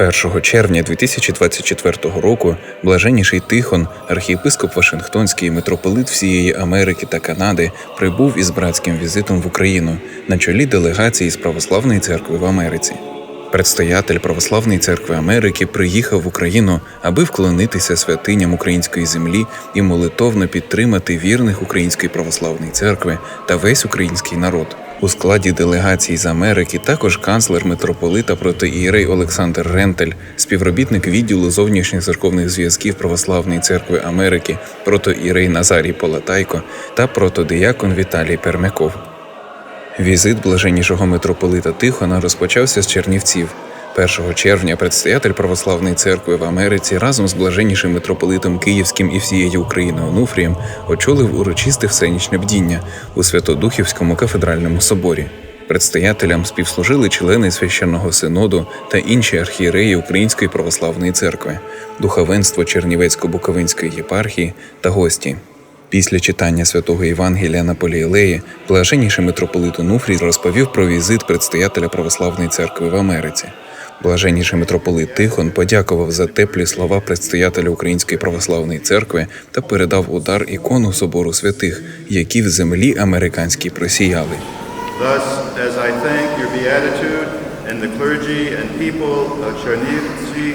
1 червня 2024 року блаженніший Тихон, архієпископ Вашингтонський, митрополит всієї Америки та Канади, прибув із братським візитом в Україну на чолі делегації з Православної церкви в Америці. Предстоятель Православної церкви Америки приїхав в Україну, аби вклонитися святиням української землі і молитовно підтримати вірних Української православної церкви та весь український народ. У складі делегації з Америки також канцлер митрополита протоієрей Олександр Рентель, співробітник відділу зовнішніх церковних зв'язків Православної церкви Америки, протоієрей Назарій Полатайко та протодиякон Віталій Пермяков. Візит блаженнішого митрополита Тихона розпочався з Чернівців. 1 червня предстоятель Православної церкви в Америці разом з блаженнішим митрополитом Київським і всієї України Онуфрієм очолив урочисте всенічне бдіння у Святодухівському кафедральному соборі. Предстоятелям співслужили члени священного синоду та інші архієреї Української православної церкви, духовенство Чернівецько-Буковинської єпархії та гості. Після читання святого Євангелія на Поліелеї блаженніший митрополит Онуфрій розповів про візит предстоятеля Православної церкви в Америці. Блаженніший митрополит Тихон подякував за теплі слова предстоятеля Української православної церкви та передав удар ікону собору святих, які в землі американській просіяли. Thus, as I thank your beatitude and the clergy and people of Chernivtsi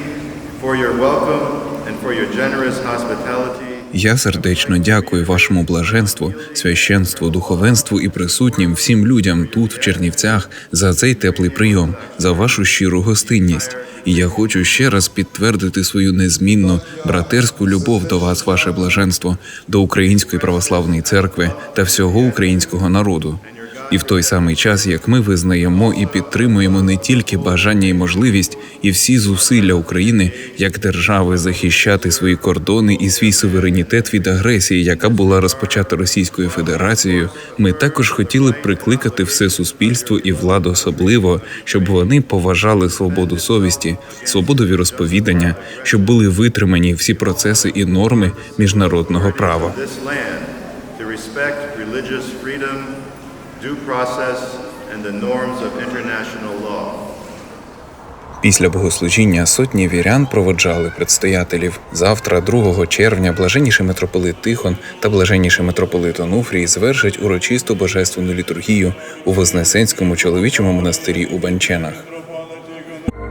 for your welcome and for your generous hospitality, Я сердечно дякую вашому блаженству, священству, духовенству і присутнім всім людям тут, в Чернівцях, за цей теплий прийом, за вашу щиру гостинність. І я хочу ще раз підтвердити свою незмінну братерську любов до вас, ваше блаженство, до Української православної церкви та всього українського народу. І в той самий час, як ми визнаємо і підтримуємо не тільки бажання і можливість, і всі зусилля України як держави захищати свої кордони і свій суверенітет від агресії, яка була розпочата Російською Федерацією, ми також хотіли б прикликати все суспільство і владу особливо, щоб вони поважали свободу совісті, свободу віросповідання, щоб були витримані всі процеси і норми міжнародного права. Due process, and the norms of international law. Після богослужіння сотні вірян проводжали предстоятелів. Завтра, 2 червня, блаженніший митрополит Тихон та блаженніший митрополит Онуфрій звершать урочисту божественну літургію у Вознесенському чоловічому монастирі у Банченах.